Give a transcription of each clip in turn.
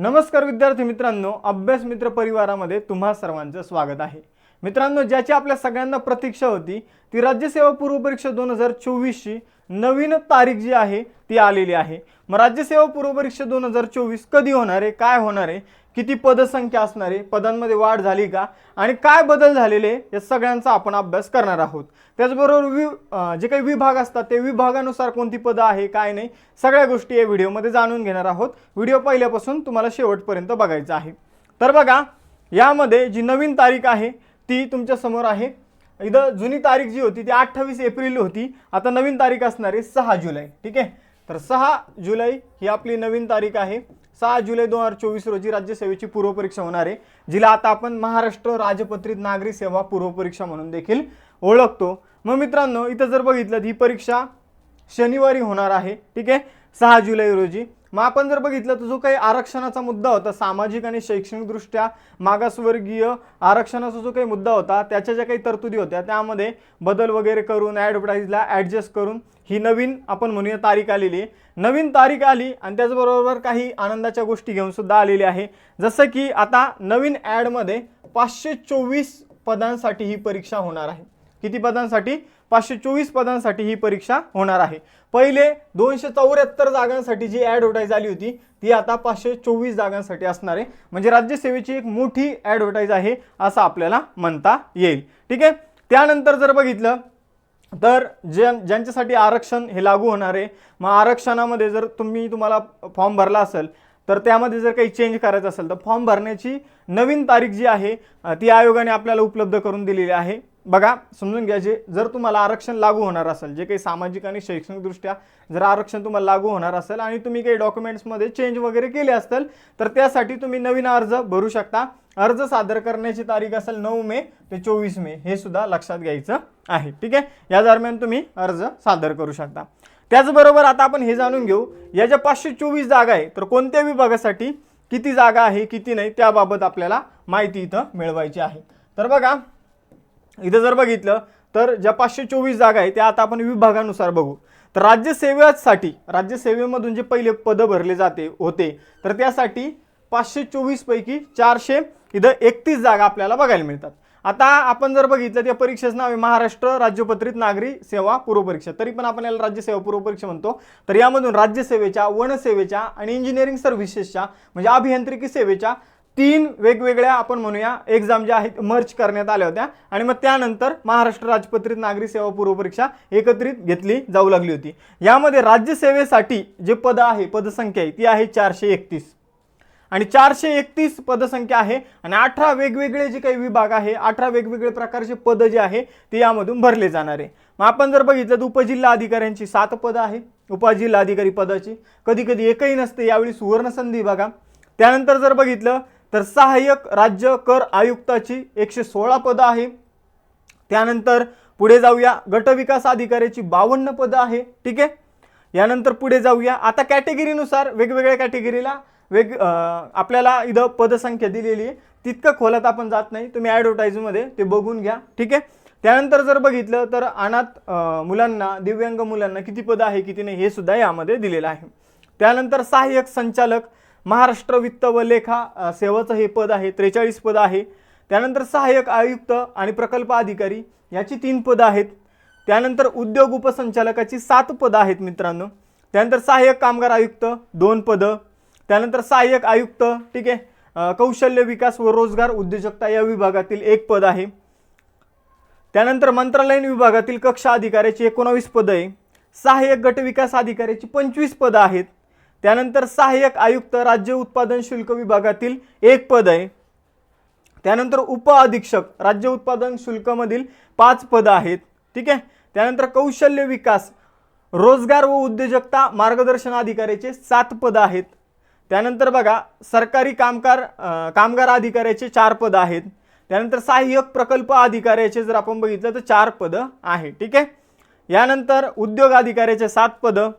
नमस्कार विद्यार्थी मित्रांनो अभ्यास मित्र परिवारामध्ये तुम्हा सर्वांचं स्वागत आहे. मित्रांनो ज्याची आपल्या सगळ्यांना प्रतीक्षा होती ती राज्यसेवा पूर्व परीक्षा दोन हजार चोवीसची नवीन तारीख जी आहे ती आलेली आहे. मग राज्यसेवा पूर्व परीक्षा दोन हजार चोवीस कधी होणार आहे काय होणार आहे किती पदसंख्या असणार आहे पदांमध्ये वाढ झाली का? आणि काय बदल झालेले? या सगळ्यांचा आपण अभ्यास करणार आहोत. त्याचबरोबर वि जे काही विभाग असतात ते विभागानुसार कोणती पदं आहे काय नाही सगळ्या गोष्टी या व्हिडिओमध्ये जाणून घेणार आहोत. व्हिडिओ पहिल्यापासून तुम्हाला शेवटपर्यंत बघायचा आहे. तर बघा यामध्ये जी नवीन तारीख आहे ती तुमच्यासमोर आहे. इथं जुनी तारीख जी होती ती अठ्ठावीस एप्रिल होती. आता नवीन तारीख असणार आहे सहा जुलै. ठीक आहे? तर सहा जुलै ही आपली नवीन तारीख आहे. सहा जुलै दोन हजार चोवीस रोजी राज्यसेवेची पूर्वपरीक्षा होणार आहे जिला आता आपण महाराष्ट्र राजपत्रित नागरी सेवा पूर्वपरीक्षा म्हणून देखील ओळखतो. मग मित्रांनो इथं जर बघितलं ही परीक्षा शनिवारी होणार आहे ठीक आहे? सहा जुलै रोजी. मग आपण जर बघितलं तर जो काही आरक्षणाचा मुद्दा होता सामाजिक आणि शैक्षणिकदृष्ट्या मागासवर्गीय आरक्षणाचा जो काही मुद्दा होता त्याच्या ज्या काही तरतुदी होत्या त्यामध्ये बदल वगैरे करून ॲडव्हर्टाईजला ॲडजस्ट करून ही नवीन आपण म्हणूया तारीख आलेली आहे. नवीन तारीख आली आणि त्याचबरोबर काही आनंदाच्या गोष्टी घेऊन सुद्धा आलेली आहे. जसं की आता नवीन ॲडमध्ये पाचशे चोवीस पदांसाठी ही परीक्षा होणार आहे. किती पदांसाठी? पाचशे चोवीस पदांसाठी ही परीक्षा होणार आहे. पहिले दोनशे चौऱ्याहत्तर जागांसाठी जी ॲडव्हर्टाईज आली होती ती आता पाचशे चोवीस जागांसाठी असणार आहे. म्हणजे राज्यसेवेची एक मोठी ॲडव्हर्टाईज आहे असं आपल्याला म्हणता येईल. ठीक आहे? त्यानंतर जर बघितलं तर ज्या ज्यांच्यासाठी आरक्षण हे लागू होणार आहे मग आरक्षणामध्ये जर तुम्ही तुम्हाला फॉर्म भरला असेल तर त्यामध्ये जर काही चेंज करायचं असेल तर फॉर्म भरण्याची नवीन तारीख जी आहे ती आयोगाने आपल्याला उपलब्ध करून दिलेली आहे. बघा समजून घ्या जे जर तुम्हाला आरक्षण लागू होणार असेल जे काही सामाजिक आणि शैक्षणिकदृष्ट्या जर आरक्षण तुम्हाला लागू होणार असेल आणि तुम्ही काही डॉक्युमेंट्समध्ये चेंज वगैरे केले असतील तर त्यासाठी तुम्ही नवीन अर्ज भरू शकता. अर्ज सादर करण्याची तारीख असेल नऊ मे ते चोवीस मे हे सुद्धा लक्षात घ्यायचं आहे. ठीक आहे? या दरम्यान तुम्ही अर्ज सादर करू शकता. त्याचबरोबर आता आपण हे जाणून घेऊ या ज्या पाचशे चोवीस जागा आहे तर कोणत्या विभागासाठी किती जागा आहे किती नाही त्याबाबत आपल्याला माहिती इथं मिळवायची आहे. तर बघा इथं जर बघितलं तर ज्या पाचशे चोवीस जागा आहे त्या आता आपण विभागानुसार बघू. तर राज्यसेवेसाठी राज्यसेवेमधून जे पहिले पदं भरले जाते होते तर त्यासाठी पाचशे चोवीसपैकी चारशे इथं एकतीस जागा आपल्याला बघायला मिळतात. आता आपण जर बघितलं त्या परीक्षेचं नाव आहे महाराष्ट्र राज्यपत्रित नागरी सेवा पूर्वपरीक्षा. तरी पण आपण याला राज्यसेवा पूर्वपरीक्षा म्हणतो. तर यामधून राज्यसेवेच्या वनसेवेच्या आणि इंजिनिअरिंग सर्व्हिसेसच्या म्हणजे अभियांत्रिकी सेवेच्या तीन वेगवेगळ्या आपण म्हणूया एक्झाम ज्या आहेत मर्च करण्यात आल्या होत्या. आणि मग त्यानंतर महाराष्ट्र राजपत्रित नागरी सेवा पूर्व परीक्षा एकत्रित घेतली जाऊ लागली होती. यामध्ये राज्यसेवेसाठी जे पद आहे पदसंख्या आहे ती आहे चारशे एकतीस. आणि चारशे एकतीस पदसंख्या आहे आणि अठरा वेगवेगळे जे काही विभाग आहे अठरा वेगवेगळे प्रकारचे पदं जे आहे ते यामधून भरले जाणार आहे. मग आपण जर बघितलं तर उपजिल्हा अधिकाऱ्यांची सात पदं आहे उपजिल्हा अधिकारी पदाची कधी कधी एकही नसते यावेळी सुवर्ण संधी बघा. त्यानंतर जर बघितलं तर सहाय्यक राज्य कर आयुक्ताची एकशे सोळा पदं आहे. त्यानंतर पुढे जाऊया गटविकास अधिकाऱ्याची बावन्न पदं आहे. ठीक आहे? यानंतर पुढे जाऊया. आता कॅटेगरीनुसार वेगवेगळ्या कॅटेगरीला वेग आपल्याला इथं पदसंख्या दिलेली आहे. तितकं खोलात आपण जात नाही. तुम्ही ॲडव्हर्टाईजमध्ये ते बघून घ्या. ठीक आहे? त्यानंतर जर बघितलं तर अनाथ मुलांना दिव्यांग मुलांना किती पदं आहे किती नाही हे सुद्धा यामध्ये दिलेलं आहे. त्यानंतर सहाय्यक संचालक महाराष्ट्र वित्त व लेखा सेवाचं हे पद आहे त्रेचाळीस पद आहे. त्यानंतर सहाय्यक आयुक्त आणि प्रकल्प अधिकारी याची तीन पदं आहेत. त्यानंतर उद्योग उपसंचालकाची सात पदं आहेत मित्रांनो. त्यानंतर सहाय्यक कामगार आयुक्त दोन पदं. त्यानंतर सहाय्यक आयुक्त ठीक आहे कौशल्य विकास व रोजगार उद्योजकता या विभागातील एक पद आहे. त्यानंतर मंत्रालयीन विभागातील कक्षा अधिकाऱ्याची एकोणावीस पदं आहे. सहाय्यक गट विकास अधिकाऱ्याची पंचवीस पदं आहेत. त्यानंतर सहाय्यक आयुक्त राज्य उत्पादन शुल्क विभागातील एक पद आहे. त्यानंतर उप अधीक्षक राज्य उत्पादन शुल्कमधील पाच पदं आहेत. ठीक आहे? त्यानंतर कौशल्य विकास रोजगार व उद्योजकता मार्गदर्शन अधिकाऱ्याचे सात पदं आहेत. त्यानंतर बघा सरकारी कामगार कामगार अधिकाऱ्याचे चार पदं आहेत. त्यानंतर सहाय्यक प्रकल्प अधिकाऱ्याचे जर आपण बघितलं तर चार पदं आहे. ठीक आहे? यानंतर उद्योग अधिकाऱ्याचे सात पदं.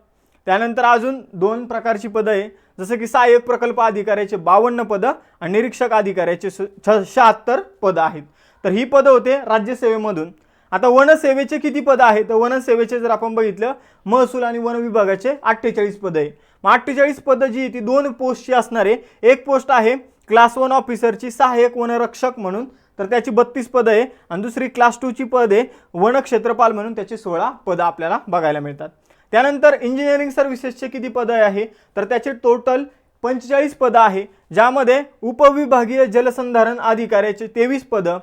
त्यानंतर अजून दोन प्रकारची पदं आहे. जसं की सहाय्यक प्रकल्प अधिकाऱ्याचे बावन्न पदं आणि निरीक्षक अधिकाऱ्याचे शहात्तर पदं आहेत. तर ही पदं होते राज्यसेवेमधून. आता वनसेवेचे किती पदं आहेत? तर वनसेवेचे जर आपण बघितलं महसूल आणि वन विभागाचे अठ्ठेचाळीस पदं आहे मग अठ्ठेचाळीस पदं जी आहे ती दोन पोस्टची असणार आहे. एक पोस्ट आहे क्लास वन ऑफिसरची सहाय्यक वनरक्षक म्हणून. तर त्याची बत्तीस पदं आहे. आणि दुसरी क्लास टूची पद आहे वनक्षेत्रपाल म्हणून त्याची सोळा पदं आपल्याला बघायला मिळतात. त्यानंतर इंजिनिअरिंग सर्व्हिसेसचे किती पदं आहे? तर त्याचे टोटल पंचेचाळीस पदं आहे ज्यामध्ये उपविभागीय जलसंधारण अधिकाऱ्याचे तेवीस पदं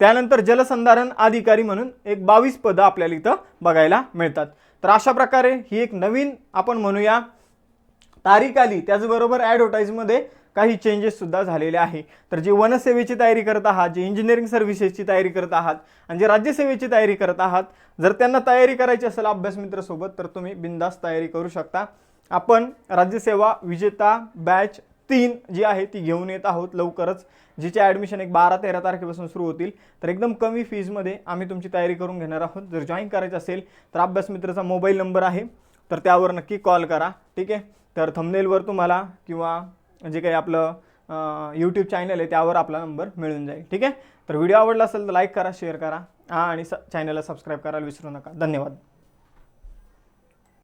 त्यानंतर जलसंधारण अधिकारी म्हणून एक बावीस पदं आपल्याला इथं बघायला मिळतात. तर अशा प्रकारे ही एक नवीन आपण म्हणूया तारीख आली. त्याचबरोबर ॲडव्हर्टाईजमध्ये काही चेंजेससुद्धा झालेले आहे. तर जे वनसेवेची तयारी करत आहात जे इंजिनिअरिंग सर्व्हिसेसची तयारी करत आहात आणि जे राज्यसेवेची तयारी करत आहात जर त्यांना तयारी करायची असेल अभ्यासमित्रासोबत तर तुम्ही बिंदास तयारी करू शकता. आपण राज्यसेवा विजेता बॅच तीन जी आहे ती घेऊन येत आहोत लवकरच जिचे ॲडमिशन एक बारा तेरा तारखेपासून सुरू होतील. तर एकदम कमी फीजमध्ये आम्ही तुमची तयारी करून घेणार आहोत. जर जॉईन करायचं असेल तर अभ्यासमित्राचा मोबाईल नंबर आहे. तर त्यावर नक्की कॉल करा. ठीक आहे? तर थंबनेलवर तुम्हाला किंवा जे काही आपलं यूट्यूब चॅनल आहे त्यावर आपला नंबर मिळून जाईल. ठीक आहे? तर व्हिडिओ आवडला असेल तर लाईक करा शेअर करा. हा आणि स चॅनलला सबस्क्राईब करायला विसरू नका. धन्यवाद.